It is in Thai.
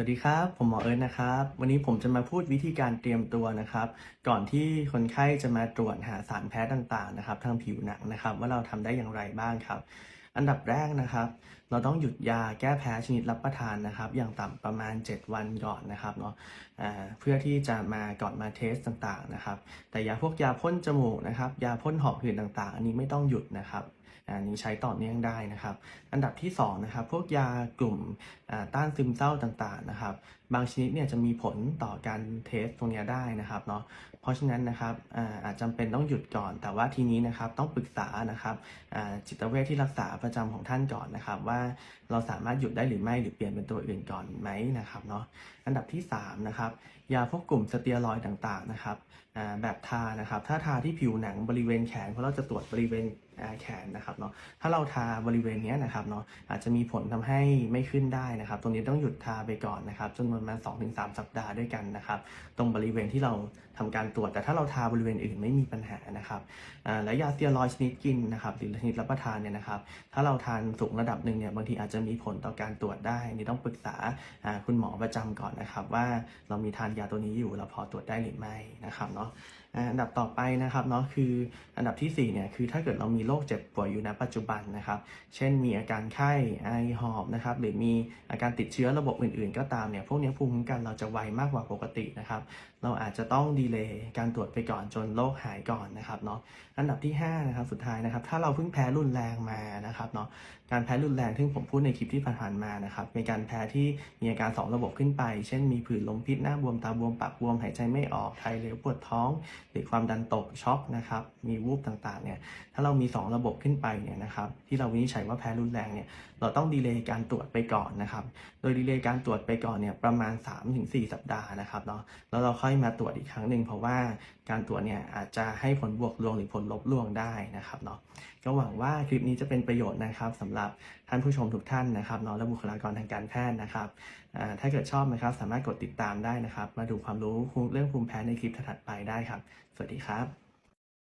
สวัสดีครับ ผมหมอเอิร์ธนะครับ วันนี้ผมจะมาพูดวิธีการเตรียมตัวนะครับ ก่อนที่คนไข้จะมาตรวจหาสารแพ้ต่างๆนะครับ ทางผิวหนังนะครับ ว่าเราทำได้อย่างไรบ้างครับ อันดับแรกนะครับ เราต้องหยุดยาแก้แพ้ชนิดรับประทานนะครับ อย่างต่ำประมาณ 7 วันก่อนนะครับเนาะเพื่อที่จะมาก่อนมาเทสต่างๆนะครับ แต่ยาพวกยาพ่นจมูกนะครับ ยาพ่นหอบหืดต่างๆ อันนี้ไม่ต้องหยุดนะครับ อันนี้ใช้ต่อเนื่องได้นะครับ อันดับที่สองนะครับพวกยากลุ่มต้านซึมเศร้าต่างๆนะครับ บางชนิดเนี่ยจะมีผลต่อการเทสตรงนี้ได้นะครับเนาะเพราะฉะนั้นนะครับอาอาจจำเป็นต้องหยุดก่อน แต่ว่าทีนี้นะครับต้องปรึกษานะครับจิตเวชที่รักษาประจำของท่านก่อนนะครับ ว่าเราสามารถหยุดได้หรือไม่หรือเปลี่ยนเป็นตัวอื่นก่อนไหมนะครับเนาะอันดับที่สามนะครับยาพวกกลุ่มสเตียรอยด์ต่างๆนะครับแบบทานะครับ ถ้าทาที่ผิวหนังบริเวณแขนเพราะเราจะตรวจบริเวณ แขนนะครับเนาะถ้าเราทาบริเวณนี้นะครับเนาะอาจจะมีผลทำให้ไม่ขึ้นได้นะครับ ตรงนี้ต้องหยุดทาไปก่อนนะครับจนประมาณ2-3สัปดาห์ด้วยกันนะครับ ตรงบริเวณที่เราทำการตรวจ แต่ถ้าเราทาบริเวณอื่นไม่มีปัญหานะครับและยาสเตียรอยชนิดกินนะครับหรือชนิดรับประทานเนี่ยนะครับถ้าเราทานสูงระดับหนึ่งเนี่ยบางทีอาจจะมีผลต่อการตรวจได้นี่ต้องปรึกษาอ่าคุณหมอประจำก่อนนะครับ ว่าเรามีทานยาตัวนี้อยู่เราพอตรวจได้หรือไม่นะครับเนาะอันดับต่อไปนะครับเนาะคืออันดับที่สี่เนี่ยคือถ้าเกิดเรามีโรคเจ็บป่วยอยู่ณปัจจุบันนะครับ เช่นมีอาการไข้ไอหอบนะครับหรือมีอาการติดเชื้อระบบอื่น ๆ ก็ตามเนี่ยพวกนี้ภูมิคุ้มกันเราจะไวมากกว่าปกตินะครับเราอาจจะต้องดีเลย์การตรวจไปก่อนจนโรคหายก่อนนะครับเนาะอันดับที่5นะครับสุดท้ายนะครับถ้าเราเพิ่งแพ้รุนแรงมานะครับเนาะการแพ้รุนแรงที่ผมพูดในคลิปที่ผ่านมานะครับเป็นการแพ้ที่มีอาการ 2 ระบบขึ้นไป เช่นมีผื่นลมพิษหน้าบวมตาบวมปากบวมหายใจไม่ออกไทเหลวปวดท้องหรือความดันตกช็อกนะครับมีวูบต่างๆเนี่ยถ้าเรามี 2 ระบบขึ้นไปเนี่ยนะครับที่เราวินิจฉัยว่าแพ้รุนแรงเนี่ยเราต้องดีเลย์การตรวจไปก่อนนะครับโดยดีเลย์การตรวจไปก่อนเนี่ยประมาณ 3-4 สัปดาห์นะครับเนาะแล้วเราค่อยมาตรวจอีกครั้งหนึ่งเพราะว่าการตรวจเนี่ยอาจจะให้ผลบวกลวงหรือผลลบลวงได้นะครับเนาะก็หวังว่าคลิปนี้จะเป็นประโยชน์นะครับสำหรับท่านผู้ชมทุกท่านนะครับเนาะและบุคลากรทางการแพทย์นะครับถ้าเกิดชอบนะครับสามารถกดติดตามได้นะครับ มาดูความรู้เรื่องภูมิแพ้ในคลิปถัดไปได้ครับสวัสดีครับ